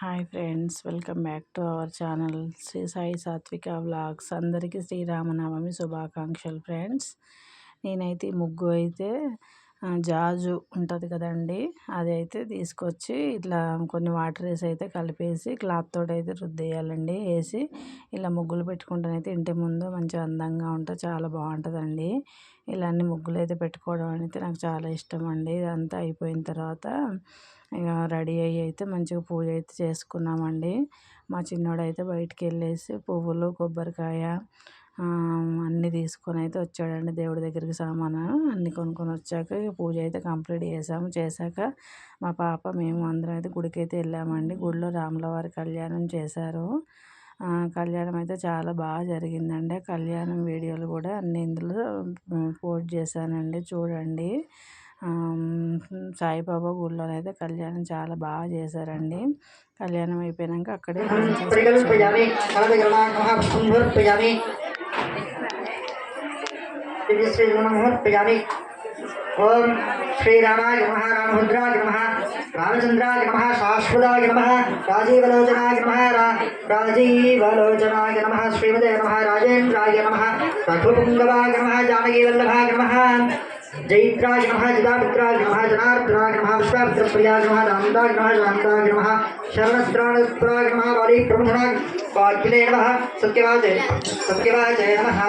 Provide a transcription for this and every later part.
Hi friends welcome back to our channel Shri Sai Satvika vlogs. అందరికీ శ్రీరామనవమి శుభాకాంక్షలు friends. నేనైతే ముగ్గు అయితే జాజు ఉంటుంది కదండి అది అయితే తీసుకొచ్చి ఇట్లా కొన్ని వాటర్ వేసి అయితే కలిపేసి క్లాత్ తోటి అయితే రుద్దేయాలండి వేసి ఇలా ముగ్గులు పెట్టుకుంటానైతే ఇంటి ముందు మంచిగా అందంగా ఉంటుంది చాలా బాగుంటుందండి. ఇలా అన్ని ముగ్గులు అయితే పెట్టుకోవడం అయితే నాకు చాలా ఇష్టం అండి. ఇదంతా అయిపోయిన తర్వాత ఇక రెడీ అయ్యి అయితే మంచిగా పూజ అయితే చేసుకున్నామండి. మా చిన్నోడు అయితే బయటికి వెళ్ళేసి పువ్వులు కొబ్బరికాయ అన్నీ తీసుకొని అయితే వచ్చాడండి. దేవుడి దగ్గరికి సామాను అన్నీ కొనుక్కొని వచ్చాక ఇక పూజ అయితే కంప్లీట్ చేసాము. చేశాక మా పాప మేము అందరం అయితే గుడికి అయితే వెళ్ళామండి. గుడిలో రాములవారి కళ్యాణం చేశారు. కళ్యాణం అయితే చాలా బాగా జరిగిందండి. కళ్యాణం వీడియోలు కూడా అన్ని ఇందులో పోస్ట్ చేశానండి. చూడండి. సాయిబాబా గుడిలోనైతే కళ్యాణం చాలా బాగా చేశారండి. కళ్యాణం అయిపోయాక అక్కడే ఓం శ్రీ శ్రీరామాయ నమ రామభద్రాయ నమ రామచంద్రాయ నమ శాశ్వతాయ నమ రాజీవలోచనాయ నమ రాజీవలోచనాయ నమ శ్రీమదే నమ రాజేంద్రాయ నమ రఘుపుంగవాయ నమ జానకీవల్లభాయ నమ नमः नमः नमः नमः जयित्राय नमः जिदामित्राय नमः जनार्दनाय नमः विश्वामित्रप्रियाय नमः रामदाय नमः रामदाय नमः शरणत्राणत्राय नमः वालीप्रबन्धनाय वाग्विने नमः सत्यवाचे सत्यवाचे नमः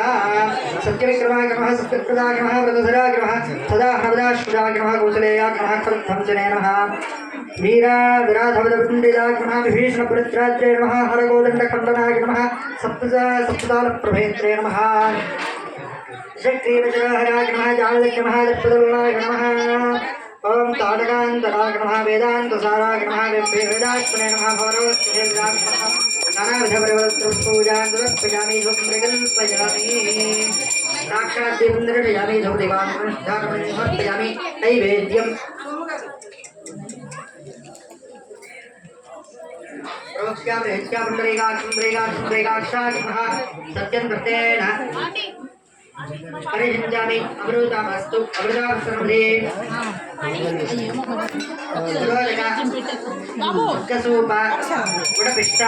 सत्यविक्रमाय नमः सत्यप्रदाय नमः व्रतधराय नमः सदा हरदाश्वदाय नमः कौसलेयाय नमः खलुद्धंसने नमः वीरा विराधवदपिण्डिदाय नमः विभीषणपरित्रात्रे नमः हरगोदण्डखण्डनाय नमः सप्तदा सप्तदालप्रभेत्रे नमः श्रीक्रीडचराहराज नमः जालक्ष नमः लक्ष्मदुर्लाय नमः ओम ताटकान्तकाय नमः वेदान्तसाराय नमः वेदात्मने नमः भवरोत्सवे नमः नानाविधपरिवर्तनपूजान्तरस्पजामि स्वप्रकल्पयामि साक्षाद्देवं दर्शयामि धौतिवान् समर्पयामि नैवेद्यम् प्रवक्ष्यामि हृत्यामृतरेगाक्षं रेगाक्षं रेगाक्षाक्षः सत्यं कृतेन పరిశుంజామి అమృత వస్తు అమృతావసరే ఒక్కసూప గుడపిష్ట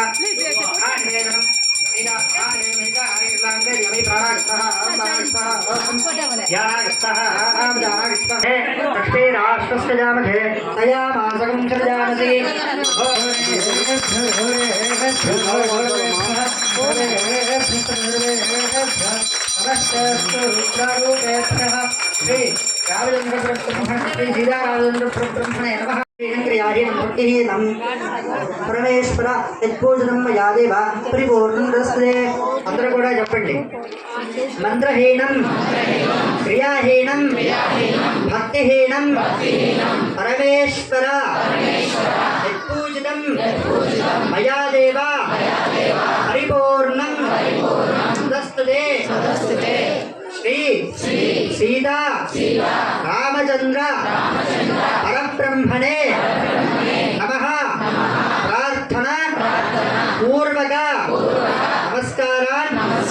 ष्टस्जामघे तया मासकं सृजामसि నమస్తు రుద్రారూపే శ్రీ రాఘవేంద్రబ్రహ్మ శ్రీ సీతారాఘవేంద్రబ్రహ్మణే నమ. ీణం పరమేశ్వర యజ్భోజనం యాదేవ పరిపూర్ణం దస్తే అందరూ కూడా చెప్పండి. మంత్రహీనం క్రియాహీనం భక్తిహీనం పరమేశ్వర యజ్పూజితం మయాదేవా రామచంద్ర. పరబ్రహ్మణే. నమ. ప్రార్థన. పూర్వక. నమస్కారాన్.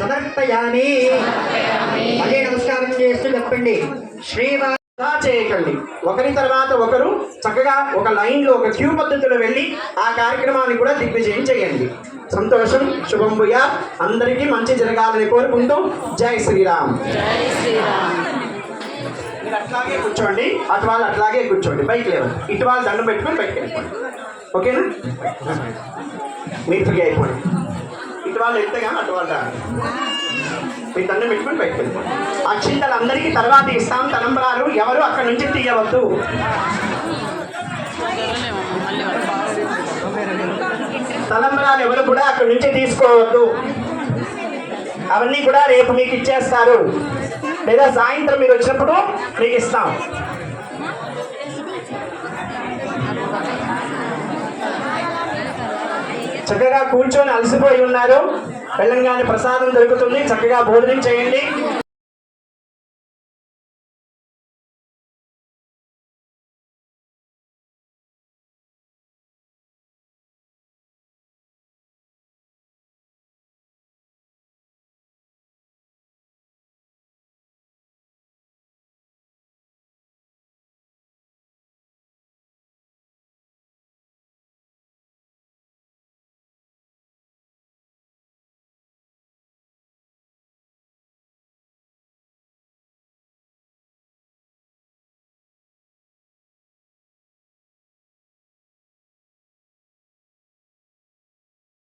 సమర్పయామి. అదే నమస్కారం చేస్తూ చెప్పండి. శ్రీవా అలా చేయకండి. ఒకరి తర్వాత ఒకరు చక్కగా ఒక లైన్లో ఒక క్యూ పద్ధతిలో వెళ్ళి ఆ కార్యక్రమాన్ని కూడా దిగ్విజయం చేయండి. సంతోషం శుభం భూయా. అందరికీ మంచి జరగాలని కోరుకుంటూ జై శ్రీరామ్. మీరు అట్లాగే కూర్చోండి. అటు వాళ్ళు అట్లాగే కూర్చోండి. బైక్ లేవు ఇటు వాళ్ళు దండం పెట్టుకొని బయటకు వెళ్ళిపోండి. ఓకేనా? మీరు ఫ్రీ అయిపోండి. ఇటు వాళ్ళు వెళ్తే కానీ అటు వాళ్ళు మీ తండ్రి పెట్టుకొని బయటకు వెళ్ళిపోండి అక్షింతలు అందరికీ తర్వాత ఇస్తాం తలంబరాలు ఎవరు అక్కడ నుంచి తీయవద్దు. తలంబరాలు ఎవరు కూడా అక్కడ నుంచి తీసుకోవద్దు. అవన్నీ కూడా రేపు మీకు ఇచ్చేస్తారు. లేదా సాయంత్రం మీరు వచ్చినప్పుడు మీకు ఇస్తాం. చక్కగా కూర్చొని అలసిపోయి ఉన్నారు. వెళ్ళంగానే ప్రసాదం దొరుకుతుంది. చక్కగా భోజనం చేయండి.